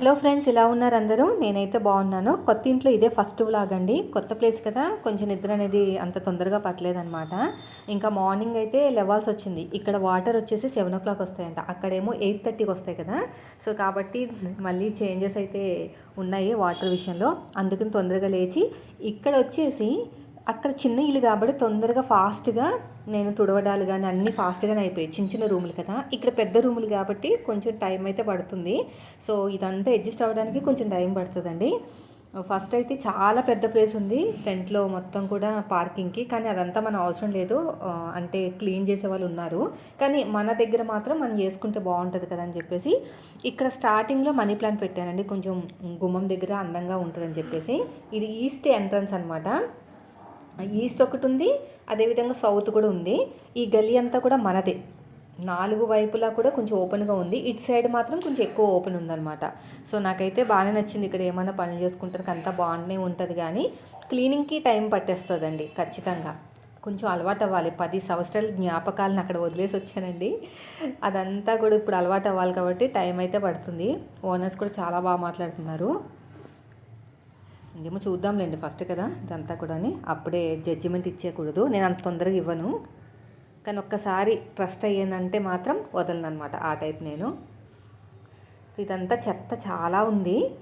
Hello friends ఇలా ఉన్నారు అందరూ? నేనైతే బాగున్నాను. కొత్త ఇంట్లో ఇదే ఫస్ట్ వ్లాగ్ అండి కొత్త ప్లేస్ కదా కొంచెం నిద్ర అనేది అంత తొందరగా పట్టలేదనమాట ఇంకా మార్నింగ్ అయితే లెవాల్సి వచ్చింది. ఇక్కడ వాటర్ వచ్చేసి సెవెన్ ఓ క్లాక్ వస్తాయంట. అక్కడేమో ఎయిట్ థర్టీకి వస్తాయి కదా. సో కాబట్టి మళ్ళీ చేంజెస్ అయితే ఉన్నాయి వాటర్ విషయంలో. అందుకని తొందరగా లేచి ఇక్కడ వచ్చేసి అక్కడ చిన్న ఇల్లు కాబట్టి తొందరగా ఫాస్ట్గా నేను తుడవడాలు కానీ అన్నీ ఫాస్ట్గానే అయిపోయాయి. చిన్న చిన్న రూములు కదా. ఇక్కడ పెద్ద రూములు కాబట్టి కొంచెం టైం అయితే పడుతుంది. సో ఇదంతా అడ్జస్ట్ అవ్వడానికి కొంచెం టైం పడుతుందండి. ఫస్ట్ అయితే చాలా పెద్ద ప్లేస్ ఉంది. ఫ్రంట్లో మొత్తం కూడా పార్కింగ్కి. కానీ అదంతా మన అవసరం లేదు. అంటే క్లీన్ చేసే వాళ్ళు ఉన్నారు. కానీ మన దగ్గర మాత్రం మనం చేసుకుంటే బాగుంటుంది కదా అని చెప్పేసి ఇక్కడ స్టార్టింగ్లో మనీ ప్లాంట్ పెట్టానండి. కొంచెం గుమ్మం దగ్గర అందంగా ఉంటుందని చెప్పేసి. ఇది ఈస్ట్ ఎంట్రన్స్ అనమాట ఈస్ట్ ఒకటి ఉంది అదేవిధంగా సౌత్ కూడా ఉంది. ఈ గల్లీ అంతా కూడా మనదే. నాలుగు వైపులా కూడా కొంచెం ఓపెన్గా ఉంది. ఇటు సైడ్ మాత్రం కొంచెం ఎక్కువ ఓపెన్ ఉందన్నమాట. సో నాకైతే బాగానే నచ్చింది ఇక్కడ ఏమైనా పనులు చేసుకుంటానికి అంతా బాగానే ఉంటుంది కానీ క్లీనింగ్కి టైం పట్టేస్తుందండి ఖచ్చితంగా. కొంచెం అలవాటు అవ్వాలి పది సంవత్సరాల జ్ఞాపకాలను అక్కడ వదిలేసి వచ్చానండి. అదంతా కూడా ఇప్పుడు అలవాటు అవ్వాలి కాబట్టి టైం అయితే పడుతుంది. ఓనర్స్ కూడా చాలా బాగా మాట్లాడుతున్నారు. ఏమో చూద్దాంలేండి ఫస్ట్ కదా ఇదంతా కూడా అప్పుడే జడ్జిమెంట్ ఇచ్చేయకూడదు. నేను అంత తొందరగా ఇవ్వను. కానీ ఒక్కసారి ట్రస్ట్ అయ్యానంటే మాత్రం వదలను అనమాట ఆ టైప్ నేను. సో ఇదంతా చెత్త చాలా ఉంది.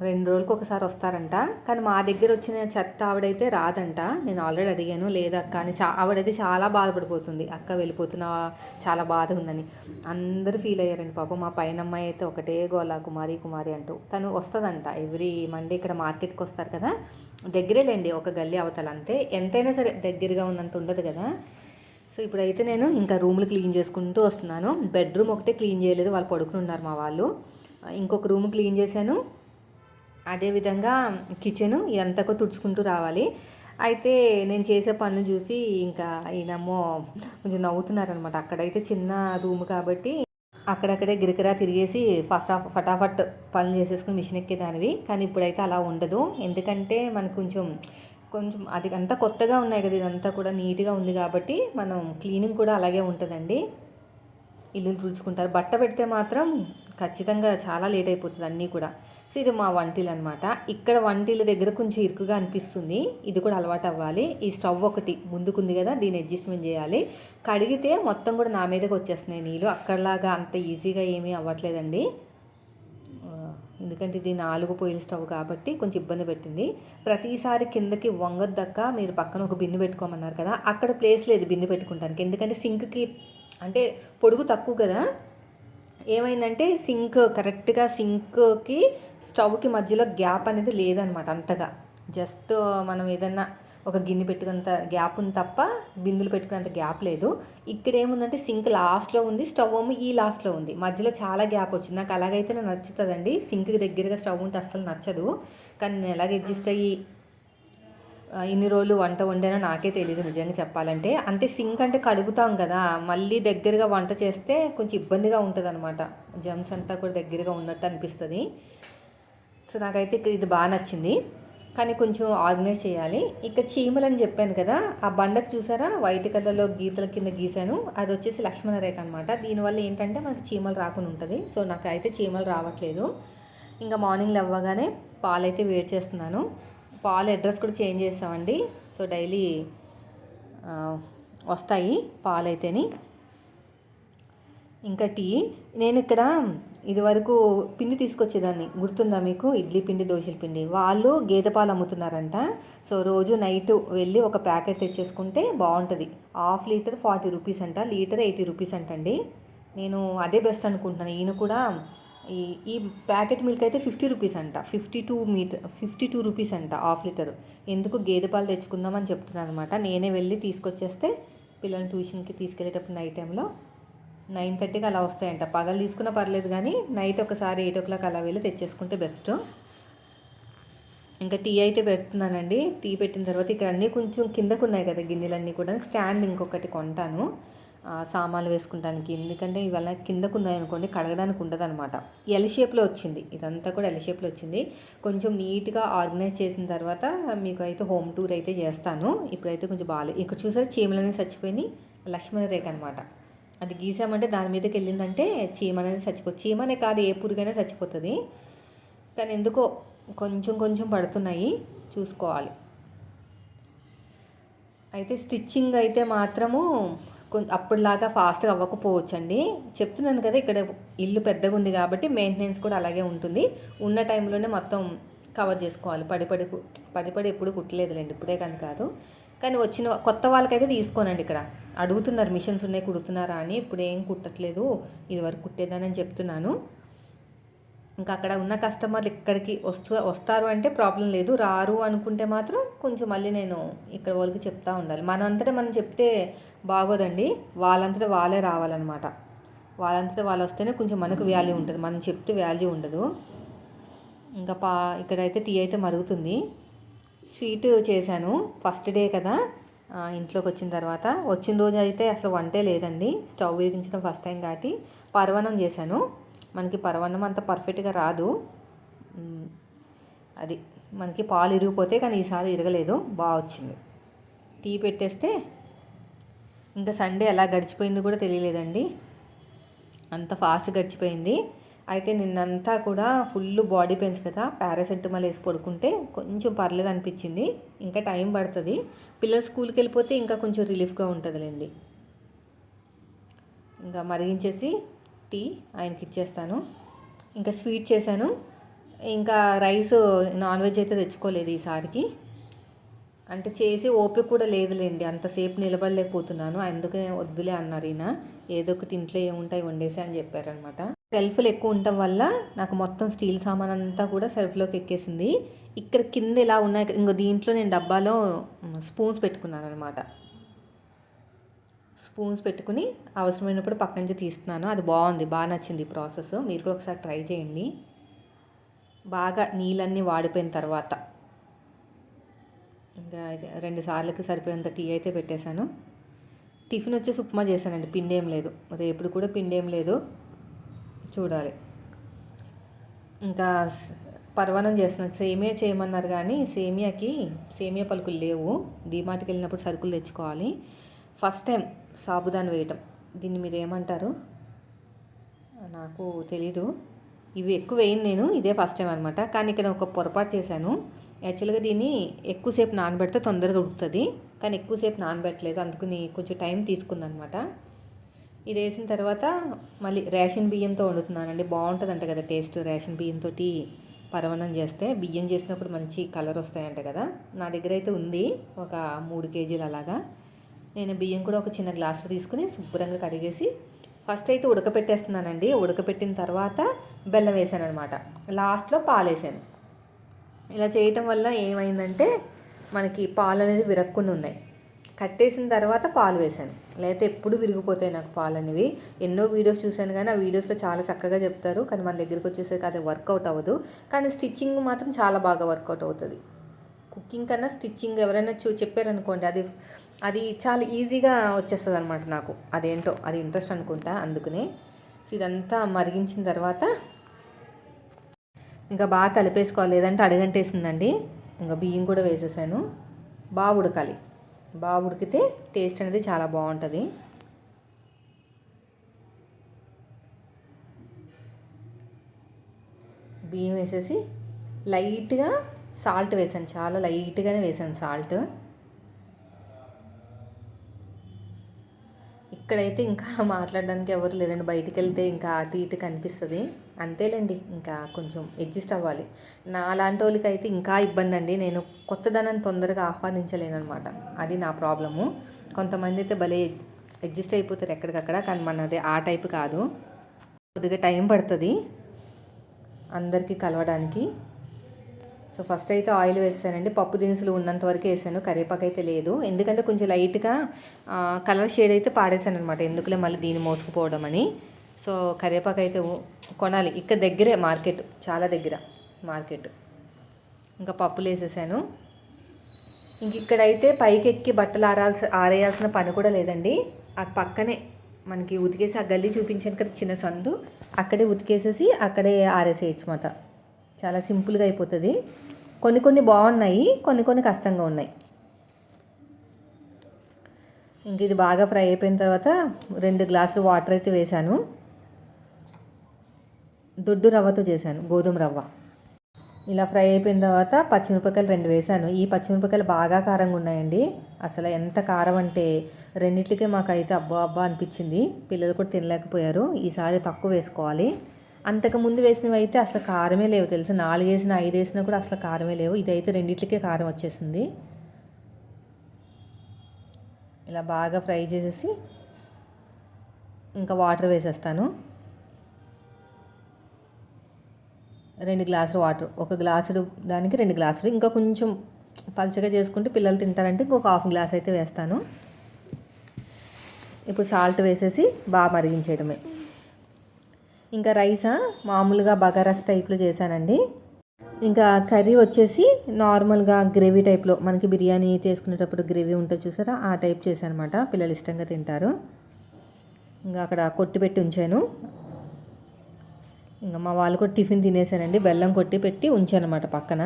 రెండు రోజులకు ఒకసారి వస్తారంట. కానీ మా దగ్గర వచ్చిన చెత్త ఆవిడైతే రాదంట. నేను ఆల్రెడీ అడిగాను లేదా అక్క అని చా ఆవిడైతే చాలా బాధపడిపోతుంది. అక్క వెళ్ళిపోతున్నా చాలా బాధ ఉందని. అందరూ ఫీల్ అయ్యారండి పాపం. మా పైన అమ్మాయి అయితే ఒకటే గోలా కుమారి కుమారి అంటూ. తను వస్తుందంట. ఎవ్రీ మండే ఇక్కడ మార్కెట్కి వస్తారు కదా. దగ్గరేలేండి ఒక గల్లీ అవతల అంతే. ఎంతైనా సరే దగ్గరగా ఉన్నంత ఉండదు కదా. సో ఇప్పుడైతే నేను ఇంకా రూమ్లు క్లీన్ చేసుకుంటూ వస్తున్నాను. బెడ్రూమ్ ఒకటే క్లీన్ చేయలేదు. వాళ్ళు పడుకుని ఉన్నారు మా వాళ్ళు. ఇంకొక రూమ్ క్లీన్ చేశాను. అదేవిధంగా కిచెను ఎంతకో తుడుచుకుంటూ రావాలి. అయితే నేను చేసే పనులు చూసి ఇంకా ఈయనమ్మో కొంచెం నవ్వుతున్నారనమాట. అక్కడైతే చిన్న రూమ్ కాబట్టి అక్కడక్కడే గిరికరా తిరిగేసి ఫస్ట్ ఫటాఫట్ పనులు చేసేసుకుని మిషన్ ఎక్కేదానివి. కానీ ఇప్పుడైతే అలా ఉండదు. ఎందుకంటే మనకు కొంచెం కొంచెం అది అంతా కొత్తగా ఉన్నాయి కదా ఇదంతా కూడా నీట్గా ఉంది కాబట్టి మనం క్లీనింగ్ కూడా అలాగే ఉంటుందండి. ఇల్లు తుడుచుకుంటారు. బట్ట పెడితే మాత్రం ఖచ్చితంగా చాలా లేట్ అయిపోతుంది అన్నీ కూడా. సో ఇది మా వంటిలు అనమాట ఇక్కడ వంటిల దగ్గర కొంచెం ఇరుకుగా అనిపిస్తుంది. ఇది కూడా అలవాటు అవ్వాలి. ఈ స్టవ్ ఒకటి ముందుకుంది కదా దీన్ని అడ్జస్ట్మెంట్ చేయాలి. కడిగితే మొత్తం కూడా నా మీదకి వచ్చేస్తున్నాయి నీళ్ళు. అక్కడలాగా అంత ఈజీగా ఏమీ అవ్వట్లేదండి. ఎందుకంటే ఇది నాలుగు పొయ్యిల స్టవ్ కాబట్టి కొంచెం ఇబ్బంది పెట్టింది. ప్రతిసారి కిందకి వంగద్దక్క మీరు పక్కన ఒక బిన్ను పెట్టుకోమన్నారు కదా అక్కడ ప్లేస్ లేదు బిన్ను పెట్టుకుంటానికి. ఎందుకంటే సింక్కి అంటే పొడుగు తక్కువ కదా. ఏమైందంటే సింక్ కరెక్ట్గా సింక్కి స్టవ్కి మధ్యలో గ్యాప్ అనేది లేదనమాట అంతగా. జస్ట్ మనం ఏదన్నా ఒక గిన్నె పెట్టుకున్నంత గ్యాప్ ఉంది తప్ప బిందులు పెట్టుకున్నంత గ్యాప్ లేదు. ఇక్కడ ఏముందంటే సింక్ లాస్ట్లో ఉంది స్టవ్ ఏమో ఈ లాస్ట్లో ఉంది. మధ్యలో చాలా గ్యాప్ వచ్చింది. నాకు అలాగైతే నాకు నచ్చుతుందండి. సింక్కి దగ్గరగా స్టవ్ ఉంటే అస్సలు నచ్చదు. కానీ నేను ఎలాగ అడ్జస్ట్ అయ్యి ఇన్ని రోజులు వంట వండానో నాకే తెలియదు నిజంగా చెప్పాలంటే. అంటే సింక్ అంటే కడుగుతాం కదా మళ్ళీ దగ్గరగా వంట చేస్తే కొంచెం ఇబ్బందిగా ఉంటుంది అనమాట జమ్స్ అంతా కూడా దగ్గరగా ఉన్నట్టు అనిపిస్తుంది. సో నాకైతే ఇక్కడ ఇది బాగా నచ్చింది. కానీ కొంచెం ఆర్గనైజ్ చేయాలి. ఇక చీమలు అని చెప్పాను కదా ఆ బండకు చూసారా? వైట్ కలర్లో గీతల కింద గీసాను అది వచ్చేసి లక్ష్మణ రేఖ అనమాట దీనివల్ల ఏంటంటే మనకి చీమలు రాకుండా ఉంటుంది. సో నాకైతే చీమలు రావట్లేదు. ఇంకా మార్నింగ్ అవ్వగానే పాలైతే వేడి చేస్తున్నాను. పాలు అడ్రస్ కూడా చేంజ్ చేస్తామండి. సో డైలీ వస్తాయి పాలు అయితేని ఇంకా టీ. నేను ఇక్కడ ఇదివరకు పిండి తీసుకొచ్చేదాన్ని. గుర్తుందా మీకు? ఇడ్లీ పిండి దోశల పిండి. వాళ్ళు గేదె పాలు అమ్ముతున్నారంట. సో రోజు నైట్ వెళ్ళి ఒక ప్యాకెట్ తెచ్చేసుకుంటే బాగుంటుంది. హాఫ్ లీటర్ ఫార్టీ రూపీస్ అంట. లీటర్ ఎయిటీ రూపీస్ అంటండి. నేను అదే బెస్ట్ అనుకుంటున్నాను. ఈయన కూడా ఈ ఈ ప్యాకెట్ మిల్క్ అయితే ఫిఫ్టీ రూపీస్ అంట. Fifty two meter fifty two rupees అంట హాఫ్ లీటర్. ఎందుకు గేదె పాలు తెచ్చుకుందామని చెప్తున్నాను అనమాట నేనే వెళ్ళి తీసుకొచ్చేస్తే పిల్లల్ని ట్యూషన్కి తీసుకెళ్ళేటప్పుడు నైట్ టైంలో నైన్ థర్టీకి అలా వస్తాయంట. పగలు తీసుకున్నా పర్లేదు కానీ నైట్ ఒకసారి ఎయిట్ ఓ క్లాక్ అలా వెళ్ళి తెచ్చేసుకుంటే బెస్ట్. ఇంకా టీ అయితే పెడుతున్నానండి. టీ పెట్టిన తర్వాత ఇక్కడ అన్నీ కొంచెం కిందకు ఉన్నాయి కదా గిన్నెలన్నీ కూడా. స్టాండ్ ఇంకొకటి కొంటాను. సామాన్లు వేసుకుంటానికి. ఎందుకంటే ఇవల్ల కిందకు ఉన్నాయనుకోండి కడగడానికి ఉండదు అనమాట ఎల్ షేప్లో వచ్చింది. ఇదంతా కూడా ఎల్ షేప్లో వచ్చింది. కొంచెం నీట్గా ఆర్గనైజ్ చేసిన తర్వాత మీకు అయితే హోమ్ టూర్ అయితే చేస్తాను. ఇప్పుడైతే కొంచెం బాగాలేదు ఇక్కడ చూసారు అనేది చచ్చిపోయినాయి? లక్ష్మణ రేఖ అనమాట అది గీసామంటే దాని మీదకి వెళ్ళిందంటే చీమ అనేది చచ్చిపోతుంది. చీమనే కాదు ఏ పురుగైనా చచ్చిపోతుంది. కానీ ఎందుకో కొంచెం కొంచెం పడుతున్నాయి. చూసుకోవాలి. అయితే స్టిచ్చింగ్ అయితే మాత్రము కొంచెం అప్పుడులాగా ఫాస్ట్గా అవ్వకపోవచ్చండి. చెప్తున్నాను కదా ఇక్కడ ఇల్లు పెద్దగా ఉంది కాబట్టి మెయింటెనెన్స్ కూడా అలాగే ఉంటుంది. ఉన్న టైంలోనే మొత్తం కవర్ చేసుకోవాలి. పడిపడి పడిపడి ఎప్పుడు కుట్టలేదులేండి ఇప్పుడే కానీ కాదు. కానీ వచ్చిన కొత్త వాళ్ళకైతే తీసుకోనండి ఇక్కడ. అడుగుతున్నారు మిషన్స్ ఉన్నాయి కుడుతున్నారా? అని. ఇప్పుడు ఏం కుట్టట్లేదు ఇది వరకు కుట్టేదానని చెప్తున్నాను. ఇంకా అక్కడ ఉన్న కస్టమర్లు ఇక్కడికి వస్తూ వస్తారు అంటే ప్రాబ్లం లేదు. రారు అనుకుంటే మాత్రం కొంచెం మళ్ళీ నేను ఇక్కడ వాళ్ళకి చెప్తా ఉండాలి. మనంతటా మనం చెప్తే బాగోదండి. వాళ్ళంతటా వాళ్ళే రావాలన్నమాట. వాళ్ళంతటా వాళ్ళు వస్తేనే కొంచెం మనకు వాల్యూ ఉంటుంది. మనం చెప్తే వాల్యూ ఉండదు. ఇంకా పా ఇక్కడైతే టీ అయితే మరుగుతుంది. స్వీట్ చేశాను. ఫస్ట్ డే కదా. ఇంట్లోకి వచ్చిన తర్వాత. వచ్చిన రోజు అయితే అసలు వంటే లేదండి. స్టవ్ వెలిగించడం ఫస్ట్ టైం కాబట్టి. పర్వణం చేశాను. మనకి పరవన్నం అంత పర్ఫెక్ట్గా రాదు. అది మనకి పాలు ఇరిగిపోతే కానీ ఈసారి ఇరగలేదు. బాగా వచ్చింది. టీ పెట్టేస్తే ఇంకా సండే ఎలా గడిచిపోయింది కూడా తెలియలేదండి. అంత ఫాస్ట్ గడిచిపోయింది. అయితే నిన్నంతా కూడా ఫుల్ బాడీ పెయిన్స్ కదా పారాసెంటమాల్ వేసి పడుకుంటే కొంచెం పర్లేదు అనిపించింది. ఇంకా టైం పడుతుంది. పిల్లలు స్కూల్కి వెళ్ళిపోతే ఇంకా కొంచెం రిలీఫ్గా ఉంటుందిలేండి. ఇంకా మరిగించేసి టీ ఆయనకి ఇచ్చేస్తాను ఇంకా స్వీట్ చేశాను. ఇంకా రైస్ నాన్ వెజ్ అయితే తెచ్చుకోలేదు ఈసారికి. అంటే చేసి ఓపిక కూడా లేదులేండి. అంతసేపు నిలబడలేకపోతున్నాను. అందుకనే వద్దులే అన్నారు ఈయన. ఏదో ఒకటి ఇంట్లో ఏముంటాయి వండేసి అని చెప్పారనమాట. సెల్ఫ్లు ఎక్కువ ఉండటం వల్ల నాకు మొత్తం స్టీల్ సామాన్ అంతా కూడా సెల్ఫ్లోకి ఎక్కేసింది. ఇక్కడ కింద ఇలా ఉన్నాయి. ఇంకో దీంట్లో నేను డబ్బాలో స్పూన్స్ పెట్టుకున్నాను అనమాట స్పూన్స్ పెట్టుకుని అవసరమైనప్పుడు పక్క నుంచి తీస్తున్నాను. అది బాగుంది బాగా నచ్చింది ప్రాసెస్. మీరు కూడా ఒకసారి ట్రై చేయండి. బాగా నీళ్ళన్నీ వాడిపోయిన తర్వాత. ఇంకా అయితే రెండు సార్లకి సరిపోయేంత టీ అయితే పెట్టేశాను. టిఫిన్ వచ్చేసి ఉప్మా చేశానండి పిండేం లేదు. లేదు రేపుడు కూడా పిండేం లేదు. చూడాలి. ఇంకా స్- పర్వణం చేస్తున్నాను. సేమియా చేయమన్నారు కానీ సేమియాకి సేమియా పలుకులు లేవు. డీమార్ట్కి వెళ్ళినప్పుడు సరుకులు తెచ్చుకోవాలి. ఫస్ట్ టైం సాబుదాన్ వేయటం. దీన్ని మీరు ఏమంటారు? నాకు తెలీదు. ఇవి ఎక్కువ వేయను నేను ఇదే ఫస్ట్ టైం అనమాట కానీ ఇక్కడ ఒక పొరపాటు చేశాను. యాక్చువల్గా దీన్ని ఎక్కువసేపు నానబెడితే తొందరగా ఉడుకుతుంది. కానీ ఎక్కువసేపు నానబెట్టలేదు. అందుకని కొంచెం టైం తీసుకుందనమాట ఇది వేసిన తర్వాత మళ్ళీ రేషన్ బియ్యంతో వండుతున్నానండి. బాగుంటుందంట కదా టేస్ట్. రేషన్ బియ్యంతో పరవణం చేస్తే బియ్యం చేసినప్పుడు మంచి కలర్ వస్తాయంట కదా. నా దగ్గర అయితే ఉంది. ఒక మూడు కేజీలు అలాగా. నేను బియ్యం కూడా ఒక చిన్న గ్లాసు తీసుకుని శుభ్రంగా కడిగేసి ఫస్ట్ అయితే ఉడకపెట్టేస్తున్నానండి. ఉడకపెట్టిన తర్వాత బెల్లం వేసాను అనమాట లాస్ట్లో పాలు వేసాను. ఇలా చేయటం వల్ల ఏమైందంటే మనకి పాలు అనేది విరక్కుండా ఉన్నాయి. కట్టేసిన తర్వాత పాలు వేశాను లేకపోతే ఎప్పుడు విరిగిపోతాయి నాకు పాలు అనేవి. ఎన్నో వీడియోస్ చూశాను కానీ ఆ వీడియోస్లో చాలా చక్కగా చెప్తారు. కానీ మన దగ్గరికి వచ్చేసరికి అది వర్కౌట్ అవ్వదు. కానీ స్టిచ్చింగ్ మాత్రం చాలా బాగా వర్కౌట్ అవుతుంది. కుకింగ్ కన్నా స్టిచ్చింగ్ ఎవరైనా చూ చెప్పారనుకోండి అది అది చాలా ఈజీగా వచ్చేస్తుంది అనమాట నాకు. అదేంటో అది ఇంట్రెస్ట్ అనుకుంటా అందుకనే. ఇదంతా మరిగించిన తర్వాత ఇంకా బాగా కలిపేసుకోవాలి. లేదంటే అడగంటేసిందండి. ఇంకా బియ్యం కూడా వేసేసాను. బాగా ఉడకాలి. బాగా ఉడికితే టేస్ట్ అనేది చాలా బాగుంటుంది. బియ్యం వేసేసి లైట్గా సాల్ట్ వేసాను. చాలా లైట్గానే వేసాను సాల్ట్. ఇక్కడైతే ఇంకా మాట్లాడడానికి ఎవరు లేరండి. బయటికి వెళ్తే ఇంకా అటు ఇటు కనిపిస్తుంది. అంతేలేండి. ఇంకా కొంచెం అడ్జస్ట్ అవ్వాలి. నా లాంటి వాళ్ళకి అయితే ఇంకా ఇబ్బంది అండి నేను కొత్తదనాన్ని తొందరగా ఆహ్వానించలేను అనమాట అది నా ప్రాబ్లము. కొంతమంది అయితే భలే అడ్జస్ట్ అయిపోతారు ఎక్కడికక్కడ. కానీ మనది ఆ టైప్ కాదు. కొద్దిగా టైం పడుతుంది. అందరికీ కలవడానికి. సో ఫస్ట్ అయితే ఆయిల్ వేసానండి పప్పు దినుసులు ఉన్నంత వరకు వేసాను. కరివేపాకు అయితే లేదు. ఎందుకంటే కొంచెం లైట్గా కలర్ షేడ్ అయితే పాడేశాను అనమాట ఎందుకులే మళ్ళీ దీన్ని మోసుకుపోవడం అని. సో కరివేపాకు అయితే కొనాలి. ఇక్కడ దగ్గరే మార్కెట్. చాలా దగ్గర మార్కెట్. ఇంకా పప్పులు వేసేసాను. ఇంక ఇక్కడైతే పైకి ఎక్కి బట్టలు ఆరాల్సి ఆరేయాల్సిన పని కూడా లేదండి. ఆ పక్కనే మనకి ఉతికేసి ఆ గల్లీ చూపించాను కదా చిన్న సందు. అక్కడే ఉతికేసేసి అక్కడే ఆరేసేయచ్చు మాట చాలా సింపుల్గా అయిపోతుంది. కొన్ని కొన్ని బాగున్నాయి కొన్ని కొన్ని కష్టంగా ఉన్నాయి. ఇంక ఇది బాగా ఫ్రై అయిపోయిన తర్వాత రెండు గ్లాసులు వాటర్ అయితే వేశాను. దొడ్డు రవ్వతో చేశాను గోధుమ రవ్వ. ఇలా ఫ్రై అయిపోయిన తర్వాత పచ్చిమిరపకాయలు రెండు వేశాను. ఈ పచ్చిమిరపకాయలు బాగా కారంగా ఉన్నాయండి. అసలు ఎంత కారం అంటే రెండిట్లకే మాకైతే అబ్బా అబ్బా అనిపించింది. పిల్లలు కూడా తినలేకపోయారు. ఈసారి తక్కువ వేసుకోవాలి. అంతకు ముందు వేసినవి అయితే అసలు కారమే లేవు తెలుసు. నాలుగు వేసిన ఐదు వేసినా కూడా అసలు కారమే లేవు. ఇదైతే రెండిట్లకే కారం వచ్చేసింది. ఇలా బాగా ఫ్రై చేసేసి ఇంకా వాటర్ వేసేస్తాను. రెండు గ్లాసులు వాటర్ ఒక గ్లాసులు దానికి రెండు గ్లాసులు. ఇంకా కొంచెం పలుచగా చేసుకుంటే పిల్లలు తింటారంటే ఇంకొక హాఫ్ గ్లాస్ అయితే వేస్తాను. ఇప్పుడు సాల్ట్ వేసేసి బాగా మరిగించేయడమే. ఇంకా రైసా? మామూలుగా బగారస్ టైప్లో చేశానండి. ఇంకా కర్రీ వచ్చేసి నార్మల్గా గ్రేవీ టైప్లో మనకి బిర్యానీ చేసుకునేటప్పుడు గ్రేవీ ఉంటుంది చూసారా? ఆ టైప్ చేశానమాట పిల్లలు ఇష్టంగా తింటారు. ఇంకా అక్కడ కొట్టి పెట్టి ఉంచాను. ఇంకా మా వాళ్ళు కూడా టిఫిన్ తినేసానండి బెల్లం కొట్టి పెట్టి ఉంచానమాట పక్కన.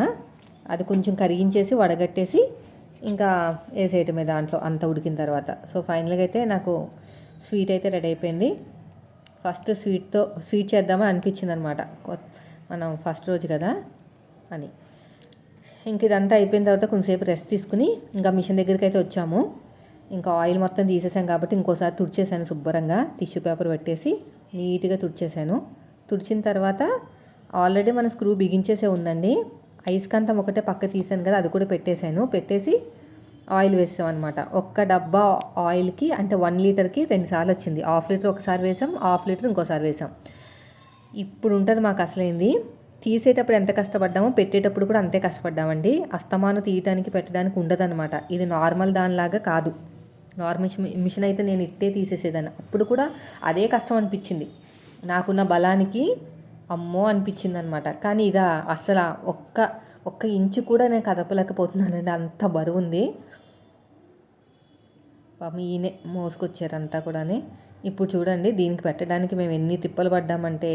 అది కొంచెం కరిగించేసి వడగట్టేసి ఇంకా వేసేయటమే దాంట్లో అంత ఉడికిన తర్వాత. సో ఫైనల్గా అయితే నాకు స్వీట్ అయితే రెడీ అయిపోయింది. ఫస్ట్ స్వీట్తో స్వీట్ చేద్దామని అనిపించింది అనమాట మనం ఫస్ట్ రోజు కదా అని. ఇంక ఇదంతా అయిపోయిన తర్వాత కొంతసేపు రెస్ట్ తీసుకుని ఇంకా మిషన్ దగ్గరికి అయితే వచ్చాము. ఇంకా ఆయిల్ మొత్తం తీసేసాం కాబట్టి ఇంకోసారి తుడిచేసాను శుభ్రంగా. టిష్యూ పేపర్ పెట్టేసి నీట్గా తుడిచేసాను. తుడిచిన తర్వాత ఆల్రెడీ మన స్క్రూ బిగించేసే ఉందండి. ఐస్కాంతం ఒకటే పక్క తీసాను కదా అది కూడా పెట్టేశాను. పెట్టేసి ఆయిల్ వేసాం అనమాట ఒక్క డబ్బా ఆయిల్కి అంటే వన్ లీటర్కి రెండు సార్లు వచ్చింది. హాఫ్ లీటర్ ఒకసారి వేసాం హాఫ్ లీటర్ ఇంకోసారి వేసాం. ఇప్పుడు ఉంటుంది మాకు అసలైంది? తీసేటప్పుడు ఎంత కష్టపడ్డామో పెట్టేటప్పుడు కూడా అంతే కష్టపడ్డామండి. అస్తమాను తీయటానికి పెట్టడానికి ఉండదన్నమాట. ఇది నార్మల్ దానిలాగా కాదు. నార్మల్ మిషన్ అయితే నేను ఇట్టే తీసేసేదాన్ని. అప్పుడు కూడా అదే కష్టం అనిపించింది. నాకున్న బలానికి అమ్మో అనిపించింది అనమాట కానీ ఇదా అసలు ఒక్క ఒక్క ఇంచు కూడా నేను కదపలేకపోతున్నానండి. అంత బరువు ఉంది. పాపం ఈయనే మోసుకొచ్చారంతా కూడా ఇప్పుడు చూడండి దీనికి పెట్టడానికి మేము ఎన్ని తిప్పలు పడ్డామంటే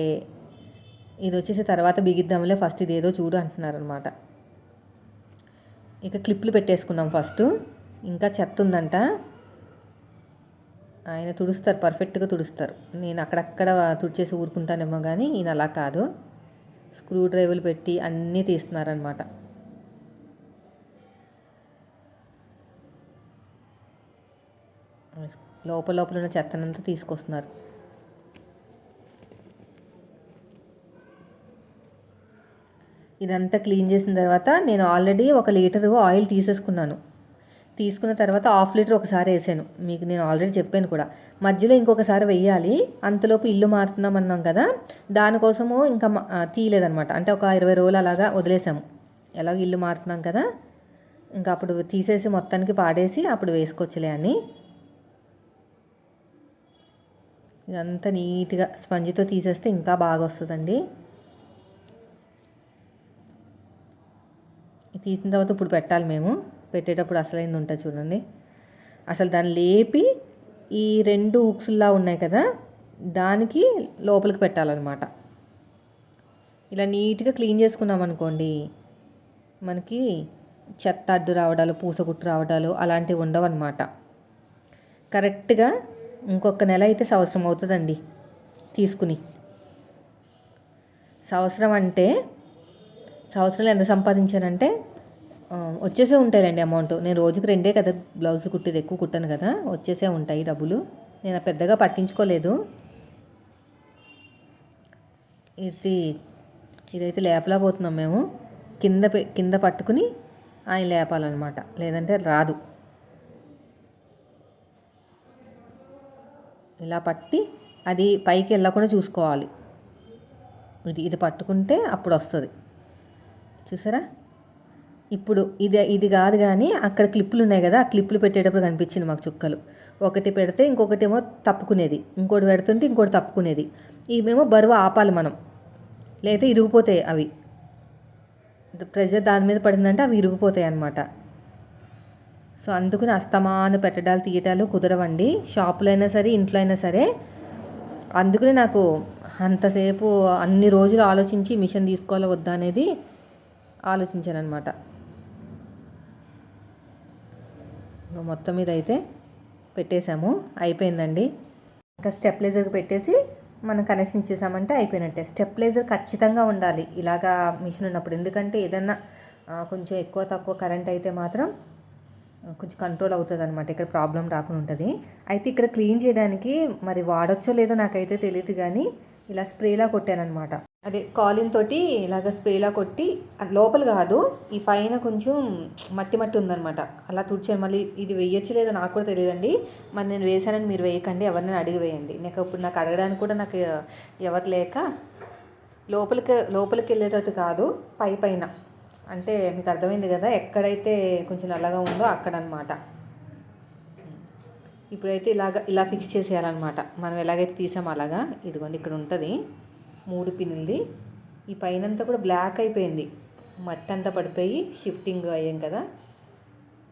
ఇది వచ్చేసి తర్వాత బిగిద్దాంలే ఫస్ట్ ఇది ఏదో చూడు అంటున్నారనమాట ఇక క్లిప్లు పెట్టేసుకున్నాం ఫస్ట్. ఇంకా చెత్త ఉందంట. ఆయన తుడుస్తారు పర్ఫెక్ట్గా తుడుస్తారు. నేను అక్కడక్కడ తుడిచేసి ఊరుకుంటానేమో కానీ ఈయన అలా కాదు. స్క్రూ డ్రైవర్లు పెట్టి అన్నీ తీస్తున్నారనమాట లోపల లోపల ఉన్న చెత్తనంతా తీసుకొస్తున్నారు. ఇదంతా క్లీన్ చేసిన తర్వాత నేను ఆల్రెడీ ఒక లీటరు ఆయిల్ తీసేసుకున్నాను. తీసుకున్న తర్వాత హాఫ్ లీటర్ ఒకసారి వేసాను. మీకు నేను ఆల్రెడీ చెప్పాను కూడా. మధ్యలో ఇంకొకసారి వెయ్యాలి అంతలోపు ఇల్లు మారుతున్నాం అన్నాం కదా దానికోసము ఇంకా తీయలేదనమాట అంటే ఒక ఇరవై రోజులు అలాగా వదిలేసాము. ఎలాగ ఇల్లు మారుతున్నాం కదా ఇంకా అప్పుడు తీసేసి మొత్తానికి పాడేసి అప్పుడు వేసుకోవచ్చులే అని ఇదంతా నీట్గా స్పంజితో తీసేస్తే ఇంకా బాగా వస్తుందండి తీసిన తర్వాత ఇప్పుడు పెట్టాలి మేము. పెట్టేటప్పుడు అసలైంది ఉంటుంది చూడండి. అసలు దాన్ని లేపి ఈ రెండు హుక్స్లా ఉన్నాయి కదా దానికి లోపలికి పెట్టాలన్నమాట. ఇలా నీట్గా క్లీన్ చేసుకున్నాం అనుకోండి మనకి చెత్త అడ్డు రావడాలు పూసగుట్టు రావడాలు అలాంటివి ఉండవన్నమాట. కరెక్ట్గా ఇంకొక నెల అయితే సంవత్సరం అవుతుందండి. తీసుకుని. సంవత్సరం అంటే సంవత్సరంలో ఎంత సంపాదించానంటే వచ్చేసే ఉంటాయండి అమౌంట్ నేను రోజుకి రెండే కదా బ్లౌజ్ కుట్టేది ఎక్కువ కుట్టాను కదా వచ్చేసే ఉంటాయి డబ్బులు. నేను పెద్దగా పట్టించుకోలేదు. ఇది ఇదైతే లేపలేకపోతున్నాం మేము. కింద కింద పట్టుకుని ఆయన లేపాలన్నమాట. లేదంటే రాదు. ఇలా పట్టి అది పైకి వెళ్ళకుండా చూసుకోవాలి. ఇది ఇది పట్టుకుంటే అప్పుడు వస్తుంది. చూసారా? ఇప్పుడు ఇది ఇది కాదు కానీ అక్కడ క్లిప్పులు ఉన్నాయి కదా ఆ క్లిప్పులు పెట్టేటప్పుడు కనిపించింది మాకు చుక్కలు. ఒకటి పెడితే ఇంకొకటి ఏమో తప్పుకునేది. ఇంకోటి పెడుతుంటే ఇంకోటి తప్పుకునేది. ఇవేమో బరువు ఆపాలి మనం. లేదా ఇరిగిపోతాయి అవి. ప్రెజర్ దాని మీద పడిందంటే అవి ఇరిగిపోతాయి అన్నమాట. సో అందుకని అస్తమాను పెట్టడాలు తీయటాలు కుదరవండి. షాపులో అయినా సరే ఇంట్లో అయినా సరే. అందుకని నాకు అంతసేపు అన్ని రోజులు ఆలోచించి మిషన్ తీసుకోవాలా వద్దా అనేది ఆలోచించాను అనమాట మొత్తం మీద అయితే పెట్టేశాము. అయిపోయిందండి. ఇంకా స్టెప్లైజర్కి పెట్టేసి మనం కనెక్షన్ ఇచ్చేసామంటే అయిపోయినట్టే. స్టెప్లైజర్ ఖచ్చితంగా ఉండాలి. ఇలాగా మిషన్ ఉన్నప్పుడు. ఎందుకంటే ఏదన్నా కొంచెం ఎక్కువ తక్కువ కరెంట్ అయితే మాత్రం కొంచెం కంట్రోల్ అవుతుంది అనమాట ఇక్కడ ప్రాబ్లం రాకుండా ఉంటుంది. అయితే ఇక్కడ క్లీన్ చేయడానికి మరి వాడచ్చో లేదో నాకైతే తెలియదు కానీ ఇలా స్ప్రేలా కొట్టానమాట అదే కాలిన్ తోటి ఇలాగ స్ప్రేలా కొట్టి లోపల కాదు ఈ పైన కొంచెం మట్టి మట్టి ఉందనమాట అలా తుడిచాను. మళ్ళీ ఇది వేయచ్చలేదో నాకు కూడా తెలియదండి. మరి నేను వేసానని మీరు వేయకండి ఎవరినైనా అడిగి వేయండి. నాకు ఇప్పుడు నాకు అడగడానికి కూడా నాకు ఎవరు లేక లోపలికి లోపలికి వెళ్ళేటట్టు కాదు పై పైన. అంటే మీకు అర్థమైంది కదా ఎక్కడైతే కొంచెం నల్లగా ఉందో అక్కడ అనమాట ఇప్పుడైతే ఇలాగ ఇలా ఫిక్స్ చేసేయాలన్నమాట. మనం ఎలాగైతే తీసామో అలాగా ఇదిగోండి ఇక్కడ ఉంటుంది మూడు పిన్నులది. ఈ పైనంతా కూడా బ్లాక్ అయిపోయింది. మట్టి అంతా పడిపోయి షిఫ్టింగ్ అయ్యాం కదా.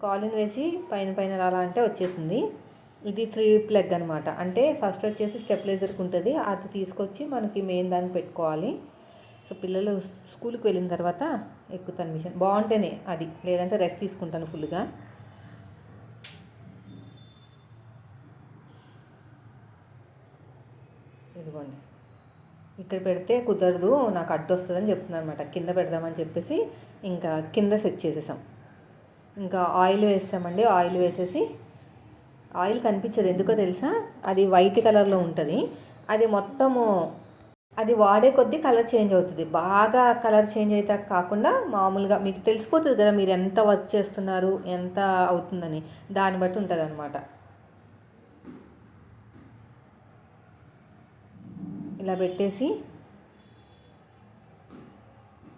కాలిన్ వేసి పైన పైన అలా అంటే వచ్చేసింది. ఇది త్రీ ప్లగ్ అనమాట అంటే ఫస్ట్ వచ్చేసి స్టెప్లైజర్కి ఉంటుంది అది తీసుకొచ్చి మనకి మెయిన్ దానికి పెట్టుకోవాలి. సో పిల్లలు స్కూల్కి వెళ్ళిన తర్వాత ఎక్కుతాను మిషన్. బాగుంటేనే అది. లేదంటే రెస్ట్ తీసుకుంటాను ఫుల్గా. ఇదిగోండి. ఇక్కడ పెడితే కుదరదు నాకు అడ్డు వస్తుందని చెప్తున్నాను అనమాట కింద పెడదామని చెప్పేసి ఇంకా కింద సెట్ చేసేసాం. ఇంకా ఆయిల్ వేస్తామండి. ఆయిల్ వేసేసి ఆయిల్ కనిపించదు. ఎందుకో తెలుసా? అది వైట్ కలర్లో ఉంటుంది. అది మొత్తము అది వాడే కొద్దీ కలర్ చేంజ్ అవుతుంది. బాగా కలర్ చేంజ్ అయితే కాకుండా మామూలుగా మీకు తెలిసిపోతుంది కదా మీరు ఎంత వర్క్ చేస్తున్నారు ఎంత అవుతుందని. దాన్ని బట్టి ఉంటుంది అనమాట ఇలా పెట్టేసి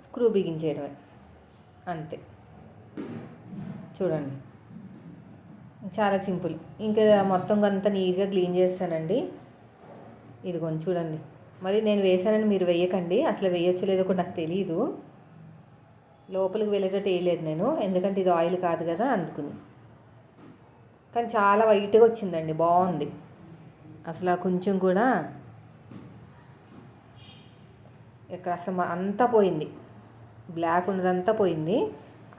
స్క్రూ బిగించేయడమే. అంతే. చూడండి. చాలా సింపుల్. ఇంకా మొత్తం అంతా నీట్గా క్లీన్ చేస్తానండి. ఇదిగోండి చూడండి. మరి నేను వేసానని మీరు వేయకండి. అసలు వేయచ్చు లేదో కూడా నాకు తెలియదు లోపలికి వెళ్ళేటట్టు వేయలేదు నేను. ఎందుకంటే ఇది ఆయిల్ కాదు కదా అందుకుని. కానీ చాలా వైట్గా వచ్చిందండి. బాగుంది. అసలు కొంచెం కూడా ఇక్కడ అసలు అంతా పోయింది. బ్లాక్ ఉన్నదంతా పోయింది.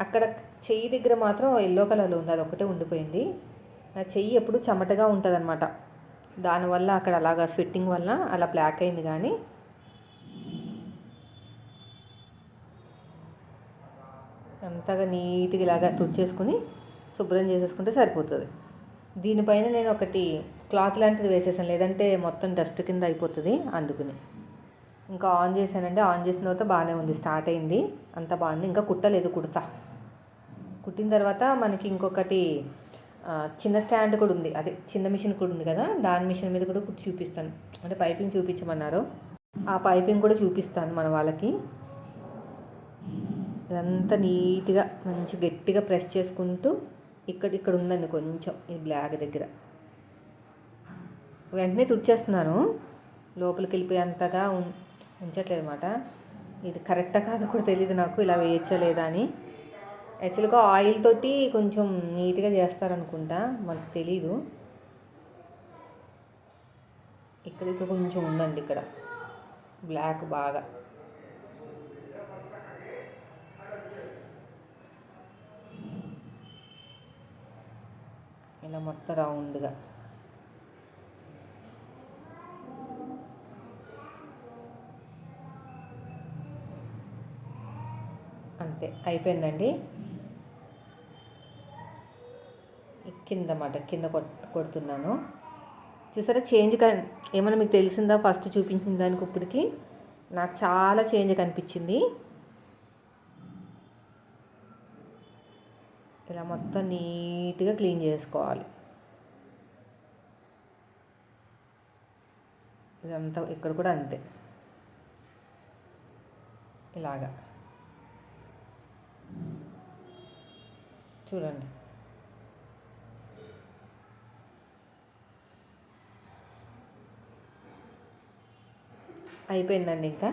అక్కడ చెయ్యి దగ్గర మాత్రం ఎల్లో కలర్లో ఉంది. అది ఒకటే ఉండిపోయింది. నా చెయ్యి ఎప్పుడు చెమటగా ఉంటుంది అనమాట దానివల్ల అక్కడ అలాగా స్వెట్టింగ్ వల్ల అలా బ్లాక్ అయింది కానీ. అంతగా నీట్గా ఇలాగా తుడిచేసుకుని శుభ్రం చేసేసుకుంటే సరిపోతుంది. దీనిపైన నేను ఒకటి క్లాత్ లాంటిది వేసేసాను. లేదంటే మొత్తం డస్ట్ కింద అయిపోతుంది అందుకుని. ఇంకా ఆన్ చేశానండి. ఆన్ చేసిన తర్వాత బాగానే ఉంది. స్టార్ట్ అయింది. అంత బాగుంది. ఇంకా కుట్టలేదు కుడతా. కుట్టిన తర్వాత మనకి ఇంకొకటి చిన్న స్టాండ్ కూడా ఉంది. అదే చిన్న మిషన్ కూడా ఉంది కదా దాని మిషన్ మీద కూడా కుట్టి చూపిస్తాను. అంటే పైపింగ్ చూపించమన్నారు. ఆ పైపింగ్ కూడా చూపిస్తాను మన వాళ్ళకి. ఇదంతా నీట్గా మంచి గట్టిగా ప్రెస్ చేసుకుంటూ ఇక్కడ ఇక్కడ ఉందండి కొంచెం ఈ బ్లాక్ దగ్గర. వెంటనే తుడిచేస్తున్నాను. లోపలికి వెళ్ళిపోయేంతగా ఉంచట్లేదు అనమాట ఇది కరెక్టా కాదో కూడా తెలియదు నాకు ఇలా వేయచ్చా లేదా అని. యాక్చువల్గా ఆయిల్ తోటి కొంచెం నీట్గా చేస్తారనుకుంటా మనకు తెలీదు. ఇక్కడ ఇక్కడ కొంచెం ఉందండి ఇక్కడ. బ్లాక్ బాగా. ఇలా మొత్తం రౌండ్గా. అంతే అయిపోయిందండి. కింద మాట కింద కొడుతున్నాను. చూసారా చేంజ్ ఏమైనా మీకు తెలిసిందా? ఫస్ట్ చూపించిన దానికి ఇప్పటికి నాకు చాలా చేంజ్ కనిపించింది. ఇలా మొత్తం నీట్గా క్లీన్ చేసుకోవాలి. ఇదంతా ఇక్కడ కూడా అంతే. ఇలాగా. చూడండి. అయిపోయిందండి ఇంకా.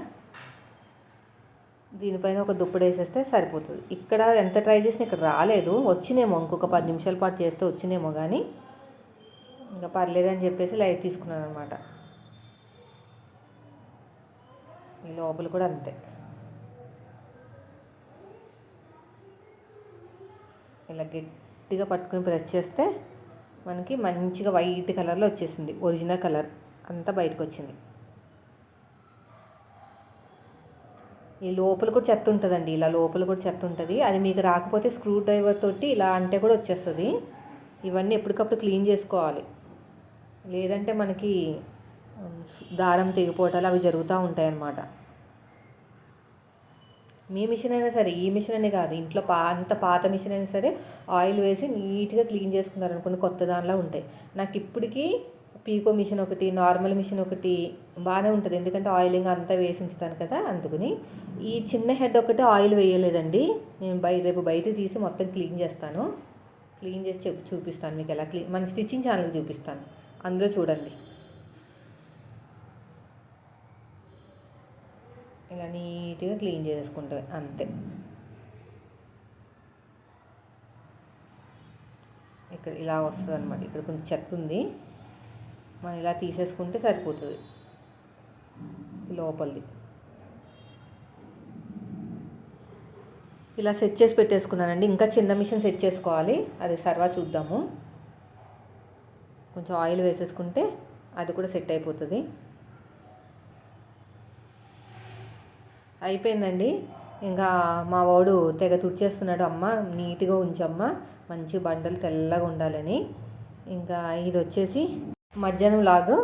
దీనిపైన ఒక దుప్పటి వేసేస్తే సరిపోతుంది. ఇక్కడ ఎంత ట్రై చేసినా ఇక్కడ రాలేదు. వచ్చినేమో ఇంకొక పది నిమిషాల పాటు చేస్తే వచ్చినేమో కానీ ఇంకా పర్లేదని చెప్పేసి లైట్ తీసుకున్నాను అనమాట ఈ లోపల కూడా అంతే. ఇలా గట్టిగా పట్టుకుని ప్రెస్ చేస్తే మనకి మంచిగా వైట్ కలర్లో వచ్చేసింది. Original colour. అంతా బయటకు వచ్చింది. ఈ లోపల కూడా చెత్త ఉంటుందండి. ఇలా లోపల కూడా చెత్త ఉంటుంది. అది మీకు రాకపోతే స్క్రూ డ్రైవర్ తోటి ఇలా అంటే కూడా వచ్చేస్తుంది. ఇవన్నీ ఎప్పటికప్పుడు క్లీన్ చేసుకోవాలి. లేదంటే మనకి దారం తెగిపోవటాలు అవి జరుగుతూ ఉంటాయి అన్నమాట మీ మిషన్ అయినా సరే ఈ మిషన్ అనే కాదు. ఇంట్లో పా అంత పాత మిషన్ అయినా సరే ఆయిల్ వేసి నీట్గా క్లీన్ చేసుకున్నారు అనుకోండి కొత్త దానిలా ఉంటాయి. నాకు ఇప్పటికీ పీకో మిషన్ ఒకటి నార్మల్ మిషన్ ఒకటి బాగానే ఉంటుంది. ఎందుకంటే ఆయిలింగ్ అంతా వేసి ఉంచుతాను కదా అందుకుని. ఈ చిన్న హెడ్ ఒకటి ఆయిల్ వేయలేదండి. నేను బయ రేపు బయట తీసి మొత్తం క్లీన్ చేస్తాను. క్లీన్ చేసి చెప్పు చూపిస్తాను మీకు ఎలా క్లీన్ మన స్టిచ్చింగ్ ఛానల్కి చూపిస్తాను. అందులో చూడండి. ఇలా నీట్గా క్లీన్ చేసుకుంటుంది అంతే. ఇక్కడ ఇలా వస్తుంది అనమాట ఇక్కడ కొంచెం చెత్త ఉంది. మనం ఇలా తీసేసుకుంటే సరిపోతుంది. లోపలిది. ఇలా సెట్ చేసి పెట్టేసుకున్నానండి. ఇంకా చిన్న మిషన్ సెట్ చేసుకోవాలి. అది సర్వా చూద్దాము. కొంచెం ఆయిల్ వేసేసుకుంటే అది కూడా సెట్ అయిపోతుంది. అయిపోయిందండి. ఇంకా మా వాడు తెగ తుడిచేస్తున్నాడు అమ్మ. నీట్గా ఉంచమ్మ. మంచి బండలు తెల్లగా ఉండాలని. ఇంకా ఇది వచ్చేసి మధ్యాహ్నం లాగు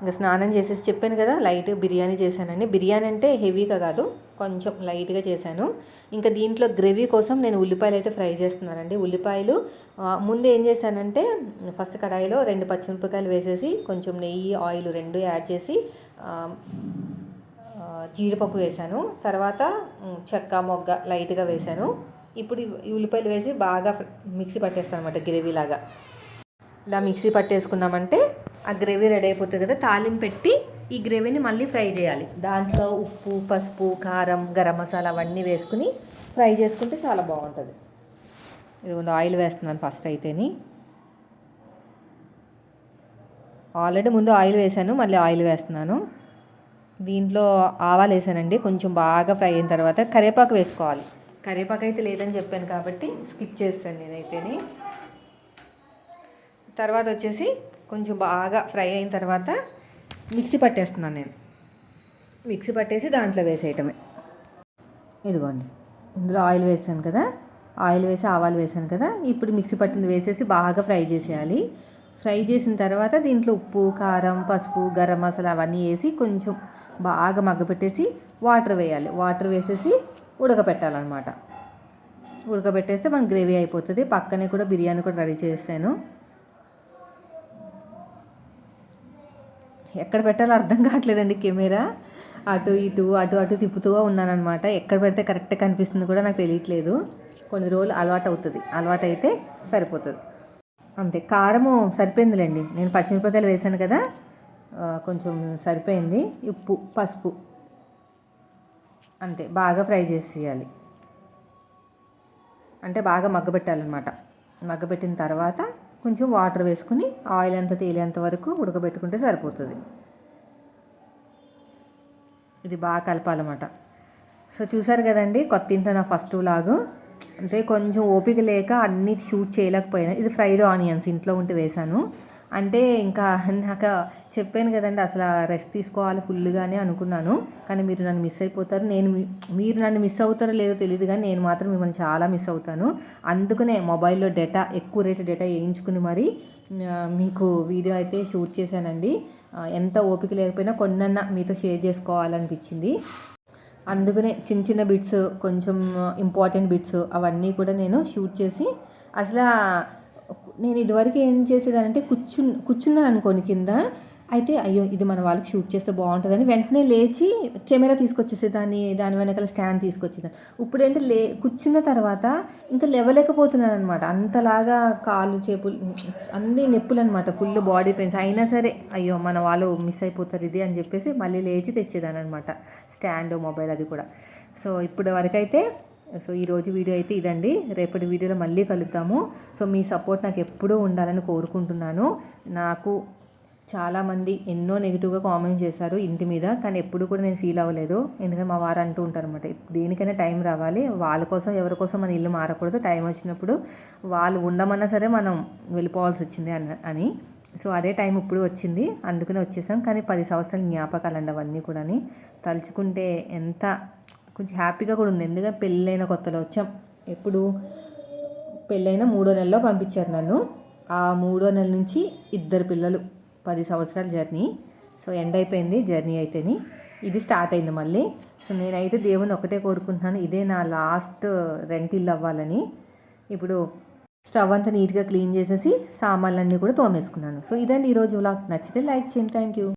ఇంకా స్నానం చేసేసి చెప్పాను కదా లైట్ బిర్యానీ చేశానండి బిర్యానీ అంటే హెవీగా కాదు కొంచెం లైట్గా చేశాను. ఇంకా దీంట్లో గ్రేవీ కోసం నేను ఉల్లిపాయలు అయితే ఫ్రై చేస్తున్నానండి. ఉల్లిపాయలు ముందు ఏం చేశానంటే ఫస్ట్ కడాయిలో రెండు పచ్చిమిరపకాయలు వేసేసి కొంచెం నెయ్యి ఆయిల్ రెండు యాడ్ చేసి జీడిపప్పు వేశాను. తర్వాత చెక్క మొగ్గ లైట్గా వేశాను. ఇప్పుడు ఉల్లిపాయలు వేసి బాగా మిక్సీ పట్టేస్తాను అనమాట గ్రేవీలాగా ఇలా మిక్సీ పట్టేసుకున్నామంటే ఆ గ్రేవీ రెడీ అయిపోతుంది కదా తాలింపు పెట్టి ఈ గ్రేవీని మళ్ళీ ఫ్రై చేయాలి. దాంట్లో ఉప్పు పసుపు కారం గరం మసాలా అవన్నీ వేసుకుని ఫ్రై చేసుకుంటే చాలా బాగుంటుంది. ఇది ఆయిల్ వేస్తున్నాను ఫస్ట్ అయితేని. ఆల్రెడీ ముందు ఆయిల్ వేసాను మళ్ళీ ఆయిల్ వేస్తున్నాను. దీంట్లో ఆవాలు వేసానండి కొంచెం బాగా ఫ్రై అయిన తర్వాత కరివేపాకు వేసుకోవాలి. కరివేపాకు అయితే లేదని చెప్పాను కాబట్టి స్కిప్ చేస్తాను నేనైతేని. తర్వాత వచ్చేసి కొంచెం బాగా ఫ్రై అయిన తర్వాత మిక్సీ పట్టేస్తున్నాను నేను. మిక్సీ పట్టేసి దాంట్లో వేసేయటమే. ఇదిగోండి. ఇందులో ఆయిల్ వేసాను కదా. ఆయిల్ వేసి ఆవాలు వేసాను కదా. ఇప్పుడు మిక్సీ పట్టింది వేసేసి బాగా ఫ్రై చేసేయాలి. ఫ్రై చేసిన తర్వాత దీంట్లో ఉప్పు కారం పసుపు గరం మసాలా అవన్నీ వేసి కొంచెం బాగా మగ్గపెట్టేసి వాటర్ వేయాలి. వాటర్ వేసేసి ఉడకపెట్టాలన్నమాట. ఉడకబెట్టేస్తే మన గ్రేవీ అయిపోతుంది. పక్కనే కూడా బిర్యానీ కూడా రెడీ చేస్తాను ఎక్కడ పెట్టాలో అర్థం కావట్లేదండి కెమెరా. అటు ఇటు అటు అటు తిప్పుతూ ఉన్నానమాట ఎక్కడ పెడితే కరెక్ట్గా కనిపిస్తుంది కూడా నాకు తెలియట్లేదు. కొన్ని రోజులు అలవాటు అవుతుంది అలవాటు అయితే సరిపోతుంది. అంతే. కారము సరిపోయిందిలేండి. నేను పచ్చిమిరపకాయలు వేసాను కదా. కొంచెం సరిపోయింది. ఉప్పు పసుపు. అంతే. బాగా ఫ్రై చేసేయాలి. అంటే బాగా మగ్గబెట్టాలన్నమాట. మగ్గబెట్టిన తర్వాత కొంచెం వాటర్ వేసుకుని ఆయిల్ అంతా తేలేంత వరకు ఉడకబెట్టుకుంటే సరిపోతుంది. ఇది బాగా కలపాలన్నమాట. సో చూసారు కదండి కొత్త ఇంట్లో నా ఫస్ట్ లాగు. అంటే కొంచెం ఓపిక లేక అన్నీ షూట్ చేయలేకపోయినా. ఇది ఫ్రైడ్ ఆనియన్స్ ఇంట్లో ఉంటే వేశాను. అంటే ఇంకా నాకు చెప్పాను కదండి అసలు రెస్ట్ తీసుకోవాలి ఫుల్గానే అనుకున్నాను. కానీ మీరు నన్ను మిస్ అయిపోతారు. నేను మీరు నన్ను మిస్ అవుతారో లేదో తెలియదు కానీ నేను మాత్రం మిమ్మల్ని చాలా మిస్ అవుతాను. అందుకనే మొబైల్లో డేటా ఎక్కువ రేటు డేటా వేయించుకుని మరి మీకు వీడియో అయితే షూట్ చేశానండి. ఎంత ఓపిక లేకపోయినా కొన్నన్నా మీతో షేర్ చేసుకోవాలనిపించింది. అందుకనే చిన్న చిన్న బిట్స్ కొంచెం ఇంపార్టెంట్ బిట్స్ అవన్నీ కూడా నేను షూట్ చేసి అసలు నేను ఇదివరకు ఏం చేసేదానంటే కూర్చు కూర్చున్నాను అనుకోని కింద అయితే అయ్యో ఇది మన వాళ్ళకి షూట్ చేస్తే బాగుంటుందని వెంటనే లేచి కెమెరా తీసుకొచ్చేసేదాన్ని దాని వెనకాల స్టాండ్ తీసుకొచ్చేదాన్ని. ఇప్పుడు ఏంటి లే కూర్చున్న తర్వాత ఇంకా లేవలేకపోతున్నాను అనమాట అంతలాగా కాళ్ళు చేపులు అన్ని నొప్పులు అనమాట ఫుల్ బాడీ పెయిన్స్. అయినా సరే అయ్యో మన వాళ్ళు మిస్ అయిపోతారు ఇది అని చెప్పేసి మళ్ళీ లేచి తెచ్చేదాన్ని అనమాట స్టాండ్ మొబైల్ అది కూడా. సో ఇప్పుడు వరకైతే సో ఈరోజు వీడియో అయితే ఇదండి. రేపటి వీడియోలో మళ్ళీ కలుద్దాము. సో మీ సపోర్ట్ నాకు ఎప్పుడూ ఉండాలని కోరుకుంటున్నాను. నాకు చాలామంది ఎన్నో నెగిటివ్గా కామెంట్ చేశారు ఇంటి మీద కానీ ఎప్పుడు కూడా నేను ఫీల్ అవ్వలేదు. ఎందుకంటే మా వారు అంటూ ఉంటారు అనమాట దేనికైనా టైం రావాలి. వాళ్ళ కోసం ఎవరి కోసం మన ఇల్లు మారకూడదు. టైం వచ్చినప్పుడు వాళ్ళు ఉండమన్నా సరే మనం వెళ్ళిపోవాల్సి వచ్చింది అని అని. సో అదే టైం ఇప్పుడు వచ్చింది. అందుకనే వచ్చేసాం. కానీ పది సంవత్సరాల జ్ఞాపకాలండి అవన్నీ కూడా తలుచుకుంటే ఎంత కొంచెం హ్యాపీగా కూడా ఉంది. ఎందుకంటే పెళ్ళైన కొత్తలో వచ్చాం. ఎప్పుడు పెళ్ళైన మూడో నెలలో పంపించారు నన్ను. ఆ మూడో నెల నుంచి ఇద్దరు పిల్లలు పది సంవత్సరాల జర్నీ. సో ఎండ్ అయిపోయింది జర్నీ అయితేని. ఇది స్టార్ట్ అయింది మళ్ళీ. సో నేనైతే దేవుని ఒకటే కోరుకుంటున్నాను. ఇదే నా లాస్ట్ రెంట్ ఇల్లు అవ్వాలని. ఇప్పుడు స్టవ్ అంతా నీట్గా క్లీన్ చేసేసి సామాన్లన్నీ కూడా తోమేసుకున్నాను. సో ఇదండి ఈరోజు వ్లాగ్. నచ్చితే లైక్ చేయండి. Thank you.